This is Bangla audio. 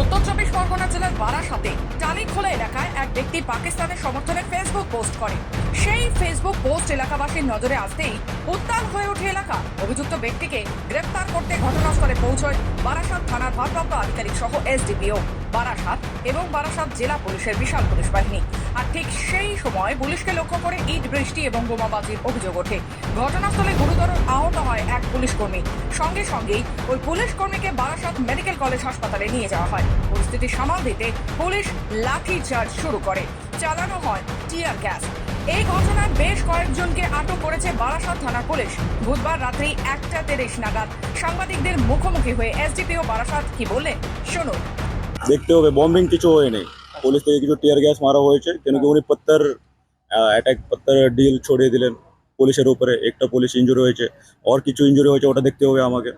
উত্তর চব্বিশ পরগনা জেলার বারাসাতে টালিখোলা এলাকায় এক ব্যক্তি পাকিস্তানের সমর্থনে ফেসবুক পোস্ট করে। সেই ফেসবুক পোস্ট এলাকাবাসীর নজরে আসতেই উত্তাল হয়ে ওঠে এলাকা। অভিযুক্ত ব্যক্তিকে গ্রেপ্তার করতে ঘটনাস্থলে পৌঁছয় বারাসাত থানার ভারপ্রাপ্ত আধিকারিক সহ এসডিপিও। বারাসাত এবং বারাসাত জেলা পুলিশের বিশাল পুলিশ বাহিনী। আর ঠিক সেই সময় পুলিশকে লক্ষ্য করে ইট, বৃষ্টি এবং বোমাবাজির অভিযোগ ওঠে। ঘটনাস্থলে গুরুতর আহত হয় এক পুলিশ কর্মী। সঙ্গে সঙ্গেই ওই পুলিশ কর্মীকে বারাসাত মেডিকেল কলেজ হাসপাতালে নিয়ে যাওয়া হয়। পরিস্থিতি সামাল দিতে পুলিশ লাঠি চার্জ শুরু করে। চালানো হয় টিয়ার গ্যাস। এই ঘটনায় বেশ কয়েকজনকে আটক করেছে বারাসাত থানার পুলিশ। বুধবার রাত্রি একটা তিরিশ নাগাদ। সাংবাদিকদের মুখোমুখি হয়ে এসডিপিও বারাসাত কি বললেন শুনুন। দেখতে হবে বম্বিং কিছু হয়নি। পুলিশ থেকে কিছু টিয়ার গ্যাস মারা হয়েছে। কেন কি উনি পত্তর অ্যাটাক পত্তর ডিল ছড়িয়ে দিলেন পুলিশের উপরে। একটা পুলিশ ইঞ্জুরি হয়েছে। আর কিছু ইঞ্জুরি হয়েছে, ওটা দেখতে হবে আমাকে।